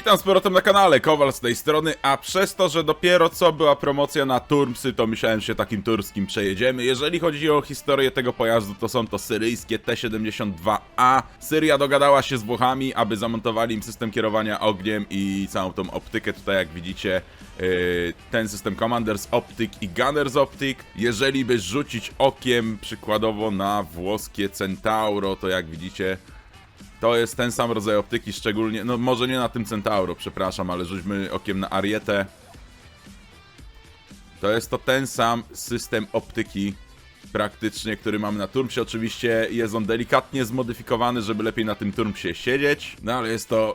Witam z powrotem na kanale, Kowal z tej strony, a przez to, że dopiero co była promocja na Turmsy, to myślałem, że się takim turskim przejedziemy. Jeżeli chodzi o historię tego pojazdu, to są to syryjskie T-72A. Syria dogadała się z Włochami, aby zamontowali im system kierowania ogniem i całą tą optykę, tutaj jak widzicie, yy, ten system Commanders Optic i Gunners Optic. Jeżeli by rzucić okiem przykładowo na włoskie Centauro, to jak widzicie, to jest ten sam rodzaj optyki, szczególnie, no może nie na tym Centauro, przepraszam, ale rzućmy okiem na Arietę. To jest to ten sam system optyki praktycznie, który mamy na Turmsie. Oczywiście jest on delikatnie zmodyfikowany, żeby lepiej na tym Turmsie siedzieć, no ale jest to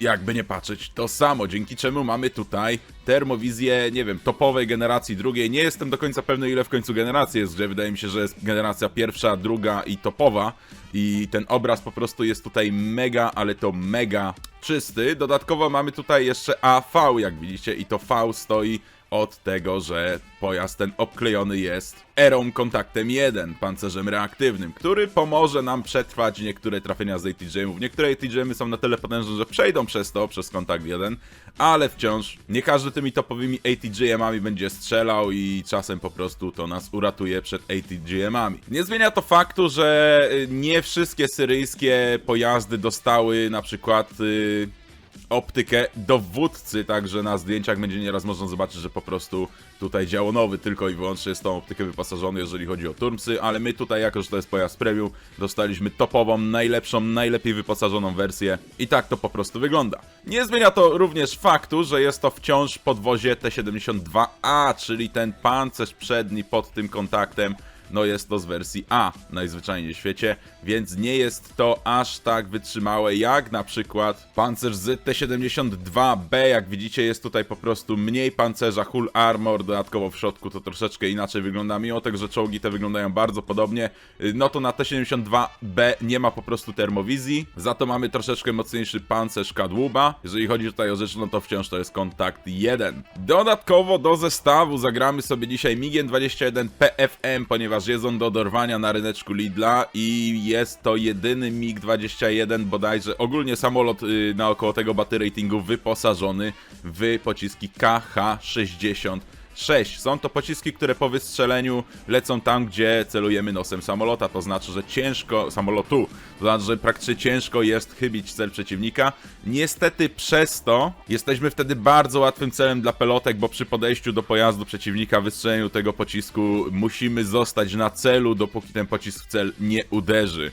jakby nie patrzeć, to samo, dzięki czemu mamy tutaj termowizję, nie wiem, topowej generacji drugiej. Nie jestem do końca pewny, ile w końcu generacji jest grze. Wydaje mi się, że jest generacja pierwsza, druga i topowa. I ten obraz po prostu jest tutaj mega, ale to mega czysty. Dodatkowo mamy tutaj jeszcze AV, jak widzicie, i to V stoi od tego, że pojazd ten obklejony jest erą kontaktem 1, pancerzem reaktywnym, który pomoże nam przetrwać niektóre trafienia z ATGM-ów. Niektóre ATGM-y są na tyle potężne, że przejdą przez to, przez kontakt 1, ale wciąż nie każdy tymi topowymi ATGM-ami będzie strzelał i czasem po prostu to nas uratuje przed ATGM-ami. Nie zmienia to faktu, że y, nie wszystkie syryjskie pojazdy dostały na przykład... Yy, optykę dowódcy, także na zdjęciach będzie nieraz można zobaczyć, że po prostu tutaj działo nowy tylko i wyłącznie jest tą optykę wyposażony, jeżeli chodzi o Turmsy, ale my tutaj, jako że to jest pojazd premium, dostaliśmy topową, najlepszą, najlepiej wyposażoną wersję i tak to po prostu wygląda. Nie zmienia to również faktu, że jest to wciąż podwozie T-72A, czyli ten pancerz przedni pod tym kontaktem, no jest to z wersji A najzwyczajniej w świecie, więc nie jest to aż tak wytrzymałe jak na przykład pancerz z T72B. Jak widzicie jest tutaj po prostu mniej pancerza, hull armor, dodatkowo w środku to troszeczkę inaczej wygląda, mimo tego, że czołgi te wyglądają bardzo podobnie, y, no to na T72B nie ma po prostu termowizji, za to mamy troszeczkę mocniejszy pancerz kadłuba. Jeżeli chodzi tutaj o rzecz, no to wciąż to jest kontakt 1. Dodatkowo do zestawu zagramy sobie dzisiaj MiG 21 PFM, ponieważ jest on do dorwania na ryneczku Lidla i jest to jedyny MiG-21 bodajże, ogólnie samolot y, naokoło tego baty ratingu wyposażony w pociski KH-60. 6. Są to pociski, które po wystrzeleniu lecą tam, gdzie celujemy nosem samolota. To znaczy, że ciężko, samolotu, to znaczy, że praktycznie ciężko jest chybić cel przeciwnika. Niestety przez to jesteśmy wtedy bardzo łatwym celem dla pelotek, bo przy podejściu do pojazdu przeciwnika, wystrzeleniu tego pocisku, musimy zostać na celu, dopóki ten pocisk w cel nie uderzy.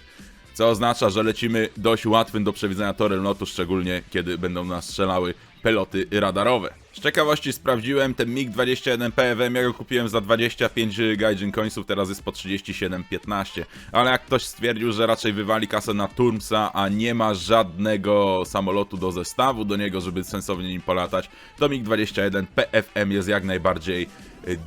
Co oznacza, że lecimy dość łatwym do przewidzenia torem lotu, szczególnie kiedy będą nas strzelały peloty radarowe. Z ciekawości sprawdziłem ten MiG-21 PWM, ja go kupiłem za 25 Gaijin Coinsów, teraz jest po 37,15. Ale jak ktoś stwierdził, że raczej wywali kasę na Turmsa, a nie ma żadnego samolotu do zestawu do niego, żeby sensownie nim polatać, to MiG-21 PFM jest jak najbardziej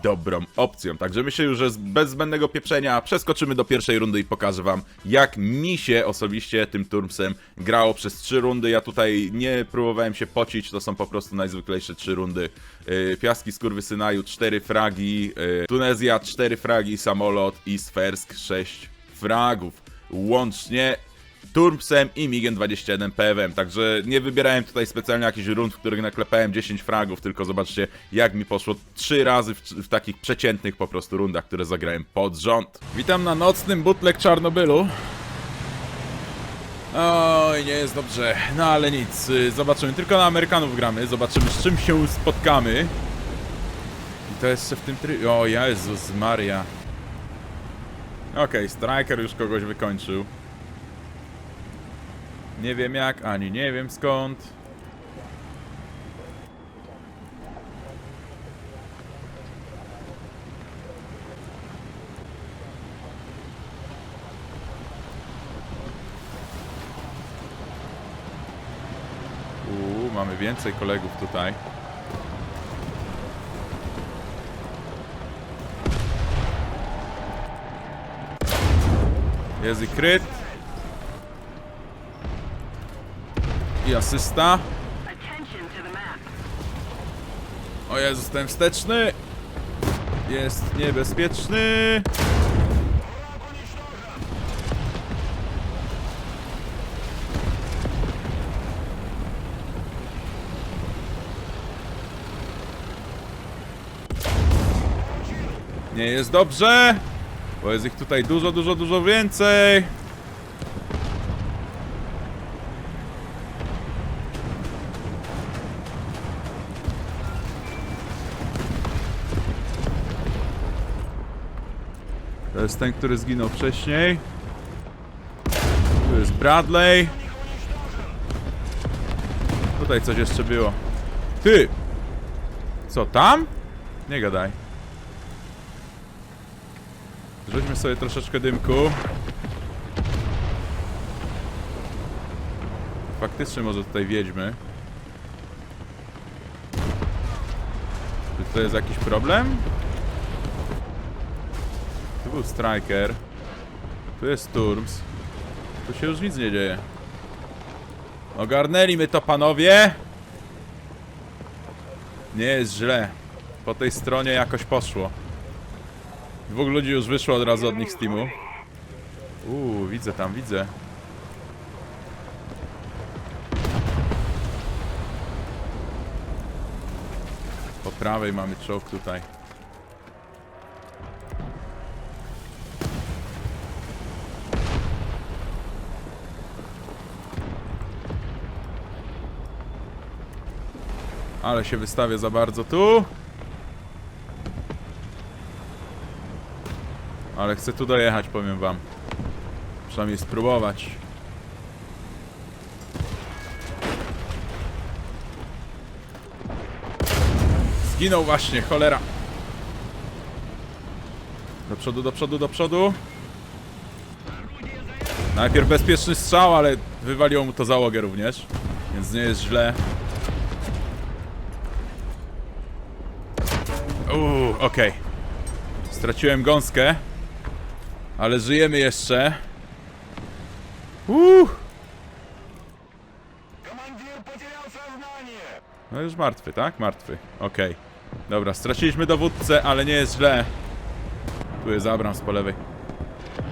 dobrą opcją. Także myślę już, że bez zbędnego pieprzenia przeskoczymy do pierwszej rundy i pokażę wam, jak mi się osobiście tym Turmsem grało przez trzy rundy. Ja tutaj nie próbowałem się pocić, to są po prostu najzwyklejsze trzy rundy. Yy, Piaski Skurwysynaju 4 fragi, yy, Tunezja 4 fragi, samolot i Sfersk 6 fragów. Łącznie Turmsem i Migiem 21 PWM, także nie wybierałem tutaj specjalnie jakichś rund, w których naklepałem 10 fragów, tylko zobaczcie jak mi poszło 3 razy w, w takich przeciętnych po prostu rundach, które zagrałem pod rząd. Witam na nocnym butlek Czarnobylu. Oj, nie jest dobrze, no ale nic, zobaczymy, tylko na Amerykanów gramy, zobaczymy z czym się spotkamy. I to jeszcze w tym trybie, o Jezus Maria. Okej, Striker już kogoś wykończył. Nie wiem jak, ani nie wiem skąd. Uuu, mamy więcej kolegów tutaj. Jest i kryt. I asysta. O Jezus, ten wsteczny jest niebezpieczny. Nie jest dobrze, bo jest ich tutaj dużo, dużo, dużo więcej. Jest ten, który zginął wcześniej. Tu jest Bradley. Tutaj coś jeszcze było. Ty! Co, tam? Nie gadaj. Rzućmy sobie troszeczkę dymku. Faktycznie może tutaj wiedźmy. Czy to jest jakiś problem? Był Striker. Tu jest Turms. Tu się już nic nie dzieje. Ogarnęli my to, panowie! Nie jest źle. Po tej stronie jakoś poszło. Dwóch ludzi już wyszło od razu od nich z teamu. Uuu, widzę tam, widzę. Po prawej mamy czołg tutaj. Ale się wystawię za bardzo tu. Ale chcę tu dojechać, powiem wam. Przynajmniej spróbować. Zginął właśnie, cholera. Do przodu, do przodu, do przodu. Najpierw bezpieczny strzał, ale wywaliło mu to załogę również. Więc nie jest źle. Uuu, okej. Straciłem gąskę. Ale żyjemy jeszcze. Uuu. No już martwy, tak? Martwy. Okej. Dobra, straciliśmy dowódcę, ale nie jest źle. Tu jest Abrams po lewej.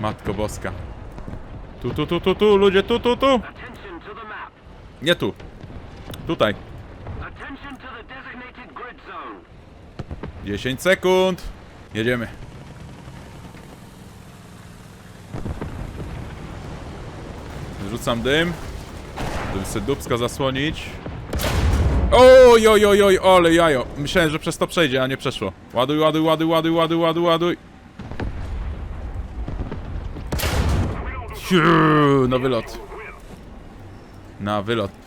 Matko boska. Tu, tu, tu, tu, tu, ludzie, tu, tu, tu. Nie tu. Tutaj. 10 sekund. Jedziemy. Rzucam dym. Żeby sobie dubska zasłonić. Oj, oj, oj, oj, ale jajo. Myślałem, że przez to przejdzie, a nie przeszło. Ładuj, ładuj, ładuj, ładuj, ładuj, ładuj, ładuj. Na wylot. Na wylot.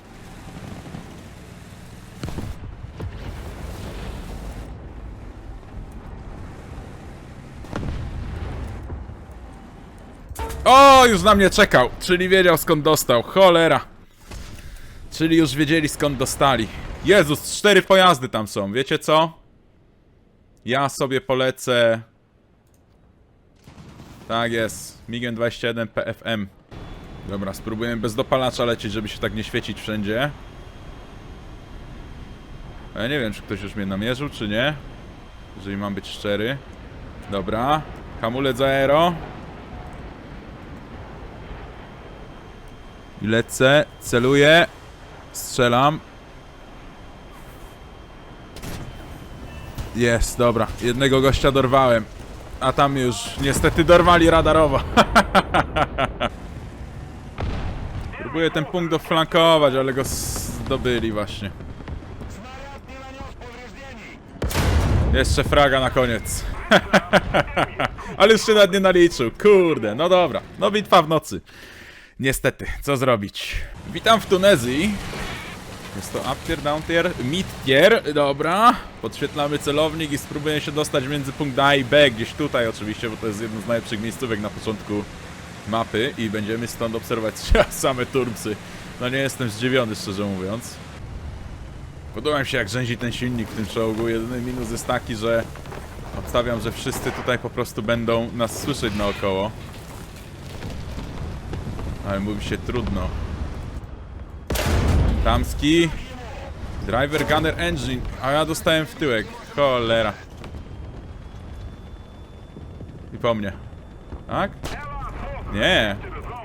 Już na mnie czekał, czyli wiedział skąd dostał. Cholera. Czyli już wiedzieli skąd dostali. Jezus, cztery pojazdy tam są. Wiecie co? Ja sobie polecę. Tak jest. MiG 21 PFM. Dobra, spróbujemy bez dopalacza lecieć, żeby się tak nie świecić wszędzie. Ja nie wiem, czy ktoś już mnie namierzył, czy nie. Jeżeli mam być szczery. Dobra. Hamulec aero. I lecę, celuję, strzelam. Jest, dobra. Jednego gościa dorwałem. A tam już niestety dorwali radarowo. Próbuję ten punkt doflankować, ale go zdobyli właśnie. Jeszcze fraga na koniec. ale już się nawet nie naliczył. Kurde, no dobra. No bitwa w nocy. Niestety, co zrobić? Witam w Tunezji. Jest to up tier, down tier, mid tier, dobra. Podświetlamy celownik i spróbuję się dostać między punkt A i B, gdzieś tutaj oczywiście, bo to jest jedno z najlepszych miejscówek na początku mapy i będziemy stąd obserwować same turpsy. No nie jestem zdziwiony, szczerze mówiąc. Podoba mi się jak rzęzi ten silnik w tym czołgu. Jedyny minus jest taki, że obstawiam, że wszyscy tutaj po prostu będą nas słyszeć naokoło. Ale mówi się trudno. Tamski. Driver Gunner Engine. A ja dostałem w tyłek. Cholera. I po mnie. Tak? Nie.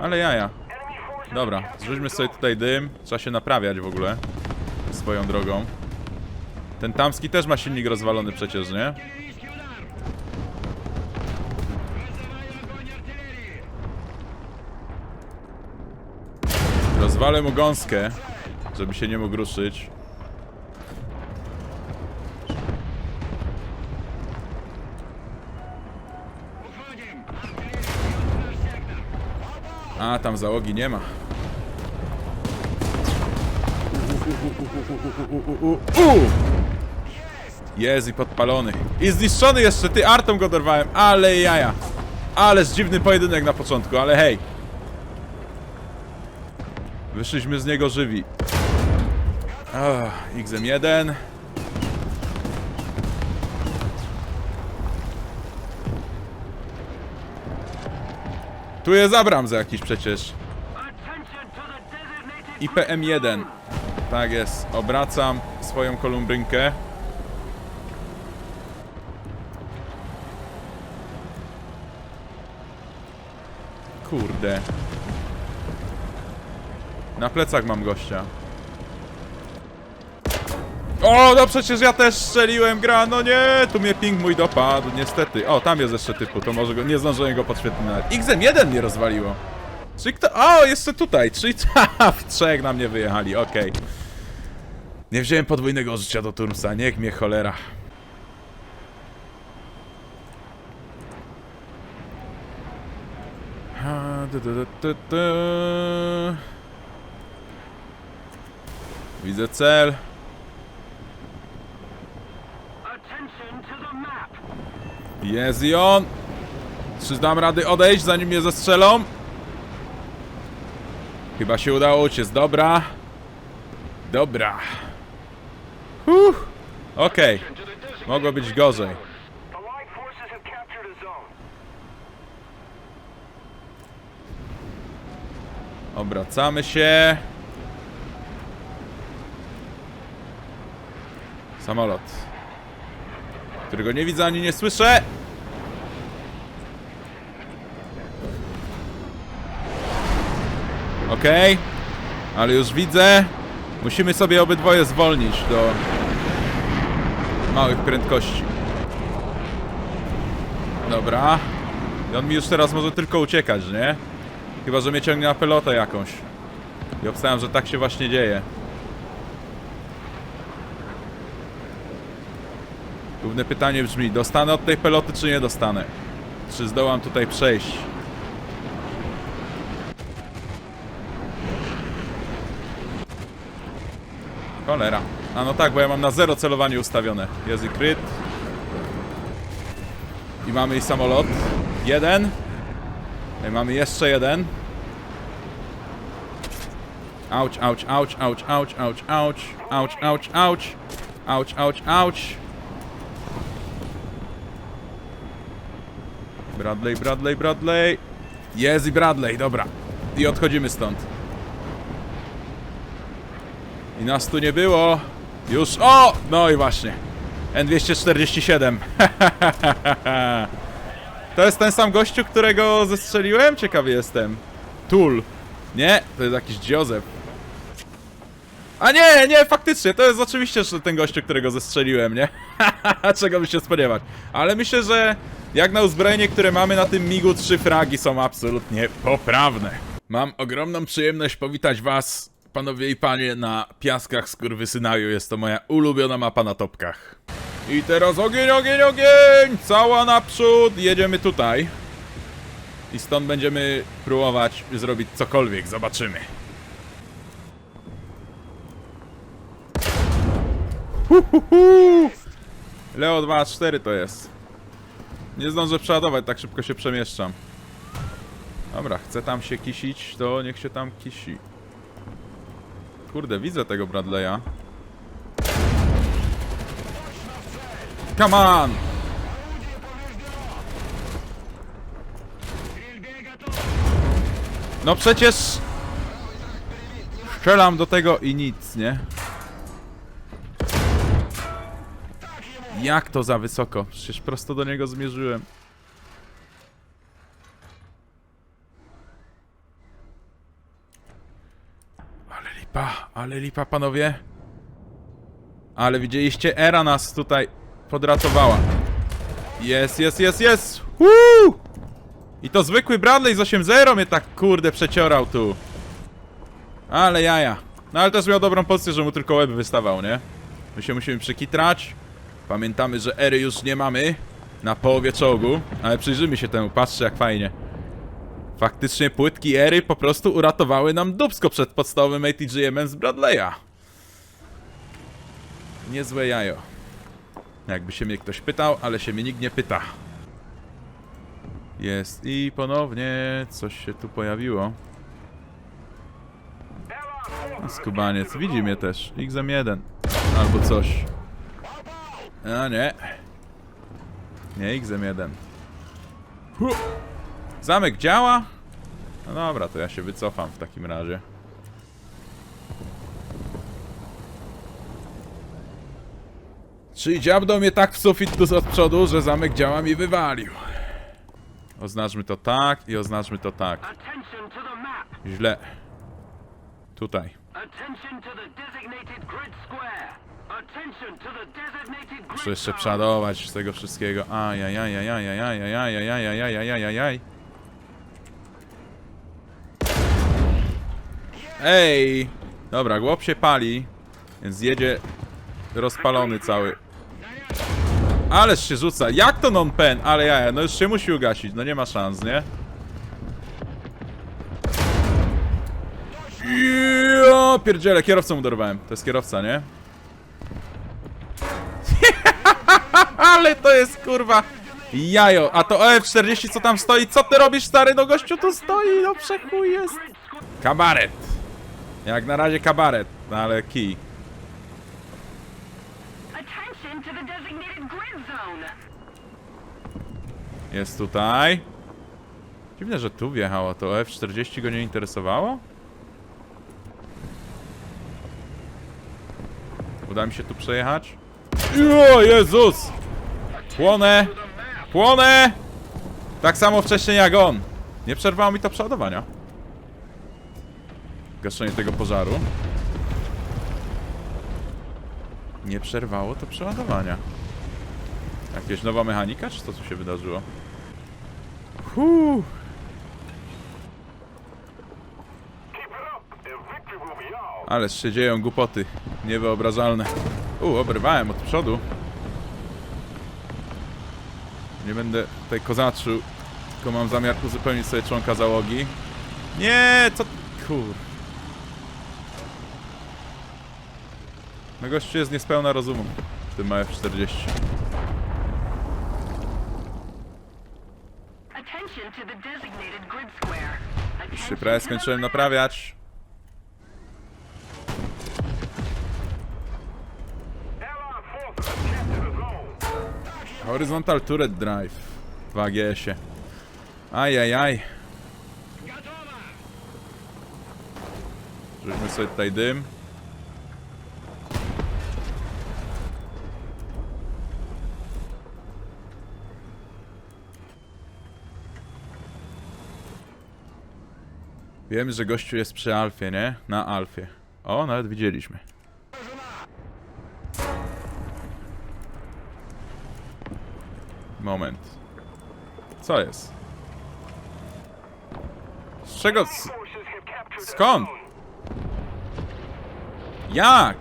Ale jaja. Dobra, zrzućmy sobie tutaj dym. Trzeba się naprawiać w ogóle. Swoją drogą. Ten Tamski też ma silnik rozwalony przecież, nie? Rozwalę mu gąskę, żeby się nie mógł ruszyć. A, tam załogi nie ma. Jest i podpalony. I zniszczony jeszcze, ty artą go dorwałem, ale jaja. Ależ dziwny pojedynek na początku, ale hej. Wyszliśmy z niego żywi. Ah, XM1. Tu jest Abrams jakiś przecież. Attention to the designated IPM-1. Tak jest. Obracam swoją kolumbrynkę. Kurde. Na plecach mam gościa. O, no przecież ja też strzeliłem gra, no nie, tu mnie ping mój dopadł, niestety. O, tam jest jeszcze typu, to może go, nie zdążyłem go podświetlić nawet. XM1 mnie rozwaliło. Czyli kto, o, jeszcze tutaj, czyli w trzech na mnie wyjechali, okej. Nie wziąłem podwójnego życia do Turmsa, niech mnie cholera. Ha, du, du, du, du, du. Widzę cel. Jest i on. Czy dam rady odejść, zanim mnie zastrzelą? Chyba się udało uciec. Dobra. Dobra. Uff. Okej. Mogło być gorzej. Obracamy się. Samolot. Którego nie widzę ani nie słyszę. Okej. Ale już widzę. Musimy sobie obydwoje zwolnić do małych prędkości. Dobra. I on mi już teraz może tylko uciekać, nie? Chyba, że mnie ciągnie na pelotę jakąś. I obstawiam, że tak się właśnie dzieje. Główne pytanie brzmi, dostanę od tej peloty, czy nie dostanę? Czy zdołam tutaj przejść? Cholera. A no tak, bo ja mam na zero celowanie ustawione. Jest i kryt. I mamy i samolot. Jeden. I mamy jeszcze jeden. Auć, auć, auć, auć, auć, auć, auć, auć, auć, auć, auć, auć, auć. Bradley, Bradley, Bradley. Jest i Bradley, dobra. I odchodzimy stąd. I nas tu nie było. Już, o! No i właśnie. N247. To jest ten sam gościu, którego zestrzeliłem? Ciekawy jestem. Tul. Nie, to jest jakiś Joseph. A nie, nie, faktycznie, to jest oczywiście ten gościu, którego zestrzeliłem, nie? Czego by się spodziewać. Ale myślę, że jak na uzbrojenie, które mamy na tym MIGu, trzy fragi są absolutnie poprawne. Mam ogromną przyjemność powitać was, panowie i panie, na piaskach Skurwysynaju. Jest to moja ulubiona mapa na topkach. I teraz ogień, ogień, ogień! Cała naprzód! Jedziemy tutaj. I stąd będziemy próbować zrobić cokolwiek. Zobaczymy. Leo 2.4 to jest. Nie zdążę przeładować, tak szybko się przemieszczam. Dobra, chce tam się kisić, to niech się tam kisi. Kurde, widzę tego Bradley'a. Come on! No przecież... Strzelam do tego i nic, nie? Jak to za wysoko? Przecież prosto do niego zmierzyłem. Ale lipa, ale lipa, panowie. Ale widzieliście, era nas tutaj podratowała. Jest, jest, jest, jest! Woo! I to zwykły Bradley z 8.0 mnie tak kurde przeciorał tu. Ale jaja. No ale też miał dobrą pozycję, że mu tylko łeb wystawał, nie? My się musimy przekitrać. Pamiętamy, że ery już nie mamy na połowie czołgu, ale przyjrzymy się temu, patrzcie jak fajnie. Faktycznie płytki ery po prostu uratowały nam dubsko przed podstawowym ATGM z Bradley'a. Niezłe jajo. Jakby się mnie ktoś pytał, ale się mnie nikt nie pyta. Jest i ponownie coś się tu pojawiło. Skubaniec, widzi mnie też. XM1. Albo coś. A nie. Nie, XM1. Hu. Zamek działa? No dobra, to ja się wycofam w takim razie. Czyli dziabnął mnie tak w sufit tu od przodu, że zamek działa mi wywalił. Oznaczmy to tak i oznaczmy to tak. Źle. Tutaj. Muszę jeszcze przeładować z tego wszystkiego. Ajajajajajajajajajajajajajajajajajajaj. Ej! Dobra, głop się pali, więc jedzie rozpalony cały. Ależ się rzuca. Jak to non-pen? Ale jaja, no już się musi ugasić. No nie ma szans, nie? Jo, pierdziele, kierowcą uderwałem. To jest kierowca, nie? Ale to jest kurwa jajo. A to OF40 co tam stoi? Co ty robisz stary? No gościu tu stoi, no przechuj jest. Kabaret. Jak na razie kabaret, no ale kij. Jest tutaj. Dziwne, że tu wjechało. To OF40 go nie interesowało? Uda mi się tu przejechać? O Jezus! Płonę! Płonę! Tak samo wcześniej jak on. Nie przerwało mi to przeładowania. Gaszenie tego pożaru. Nie przerwało to przeładowania. Jakieś nowa mechanika, czy co się wydarzyło? Huu. Ależ się dzieją głupoty. Niewyobrażalne. U, obrywałem od przodu. Nie będę tutaj kozaczył, tylko mam zamiar uzupełnić sobie członka załogi. Nie, co... Kur... No gościu jest niespełna rozumu w tym F40. Attention to the designated grid square. Już się Attention prawie skończyłem naprawiać. Horizontal Turret Drive w AGS-ie. Ajajaj. Rzućmy sobie tutaj dym. Wiemy, że gościu jest przy Alfie, nie? Na Alfie. O, nawet widzieliśmy. Moment. Co jest? Z czego? Z... Skąd? Jak?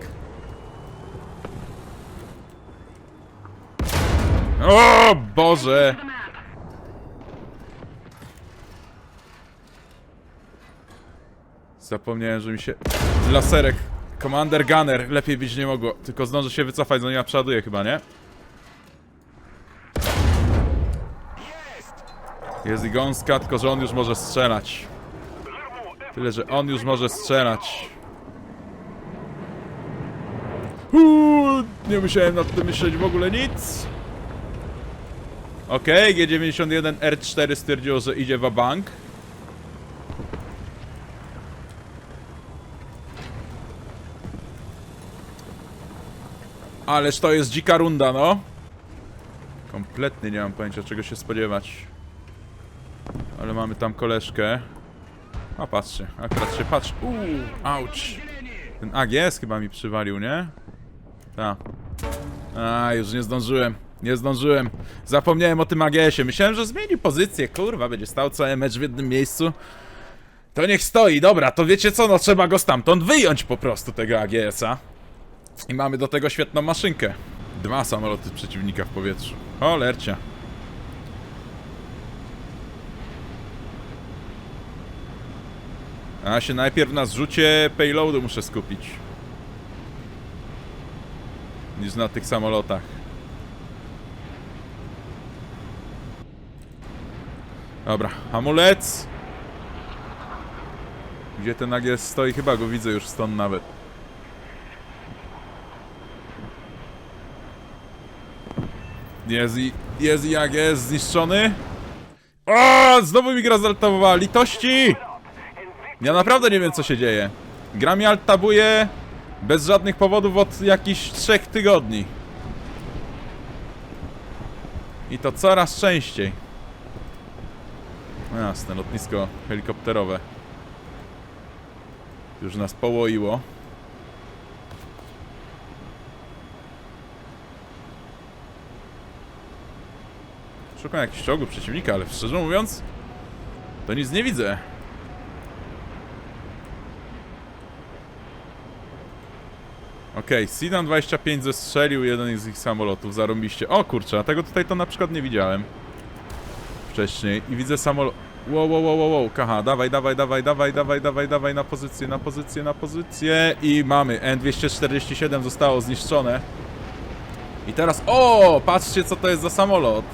O Boże! Zapomniałem, że mi się laserek Commander Gunner lepiej być nie mogło. Tylko zdążę się wycofać, zanim ja przeładuję chyba, nie? Jest i gąska, tylko że on już może strzelać. Tyle, że on już może strzelać. Uuu, nie musiałem nad tym myśleć w ogóle nic. Okej, G91 R4 stwierdziło, że idzie w bank. Ależ to jest dzika runda, no. Kompletnie nie mam pojęcia, czego się spodziewać. Ale mamy tam koleżkę. A patrzcie, akurat się patrzy. Uuu, auć. Ten AGS chyba mi przywalił, nie? Tak. A, już nie zdążyłem. Nie zdążyłem. Zapomniałem o tym AGS-ie. Myślałem, że zmieni pozycję. Kurwa, będzie stał cały mecz w jednym miejscu. To niech stoi, dobra, to wiecie co, no trzeba go stamtąd wyjąć po prostu, tego AGS-a. I mamy do tego świetną maszynkę. Dwa samoloty przeciwnika w powietrzu. Cholercia. A się najpierw na zrzucie payloadu muszę skupić. Niż na tych samolotach. Dobra, hamulec. Gdzie ten AGS stoi? Chyba go widzę już stąd nawet. Jest i, jest i AGS zniszczony. O, znowu mi gra zaltawowała. Litości! Ja naprawdę nie wiem co się dzieje. Gra mi altabuje bez żadnych powodów od jakichś trzech tygodni. I to coraz częściej. No Jasne, lotnisko helikopterowe. Już nas połoiło. Szukam jakichś czołgów przeciwnika, ale szczerze mówiąc, to nic nie widzę. Okej, Sidan 25 zestrzelił jeden z ich samolotów, zarąbiście. O kurczę, a tego tutaj to na przykład nie widziałem. Wcześniej. I widzę samolot... Wow, wow, wow, wow, wow, kaha, dawaj, dawaj, dawaj, dawaj, dawaj, dawaj, dawaj, na pozycję, na pozycję, na pozycję. I mamy, N247 zostało zniszczone. I teraz, o, patrzcie co to jest za samolot.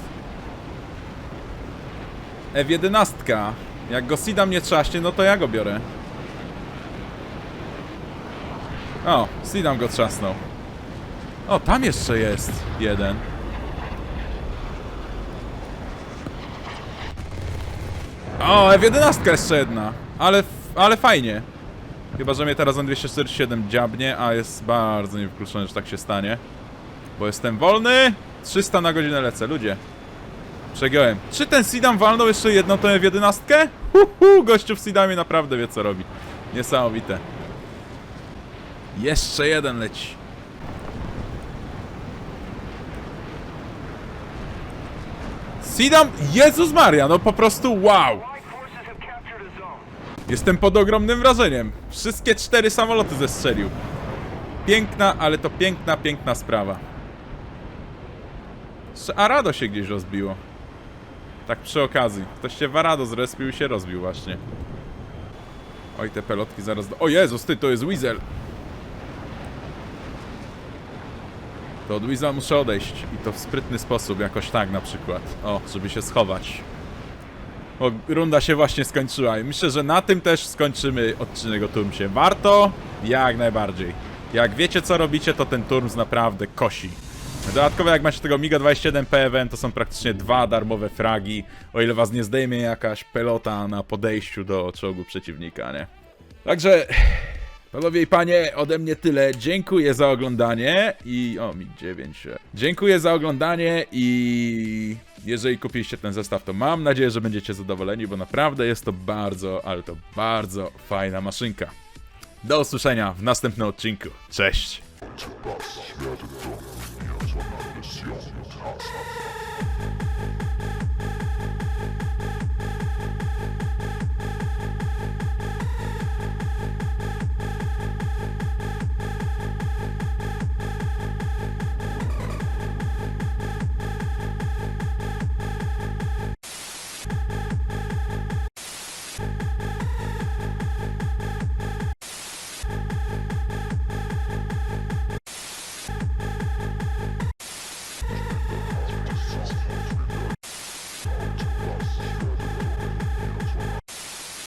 F-11. Jak go Sidam nie trzaśnie, no to ja go biorę. O, Sidam go trzasnął. O, tam jeszcze jest jeden. O, F11 jeszcze jedna. Ale, ale fajnie. Chyba, że mnie teraz on 247 dziabnie, a jest bardzo niewykluczone, że tak się stanie. Bo jestem wolny. 300 na godzinę lecę, ludzie. Przegiąłem. Czy ten Sidam walnął jeszcze jedną tą F11? Huhu, gościu w Sidamie naprawdę wie co robi. Niesamowite. Jeszcze jeden leci. Sidam, Jezus Maria, no po prostu wow. Jestem pod ogromnym wrażeniem. Wszystkie cztery samoloty zestrzelił. Piękna, ale to piękna, piękna sprawa. Jeszcze Arado się gdzieś rozbiło. Tak przy okazji. Ktoś się w Arado zrespił i się rozbił właśnie. Oj, te pelotki zaraz... Do... O Jezus, ty, to jest Weasel. To od Weasel muszę odejść. I to w sprytny sposób, jakoś tak na przykład. O, żeby się schować. O, runda się właśnie skończyła i myślę, że na tym też skończymy odcinek o Turmsie. Warto? Jak najbardziej. Jak wiecie co robicie, to ten Turms naprawdę kosi. Dodatkowo jak macie tego MiGa 27 PWN, to są praktycznie dwa darmowe fragi, o ile was nie zdejmie jakaś pelota na podejściu do czołgu przeciwnika, nie? Także, panowie i panie, ode mnie tyle. Dziękuję za oglądanie i... O, MiG-9. Dziękuję za oglądanie i... Jeżeli kupiliście ten zestaw, to mam nadzieję, że będziecie zadowoleni, bo naprawdę jest to bardzo, ale to bardzo fajna maszynka. Do usłyszenia w następnym odcinku. Cześć!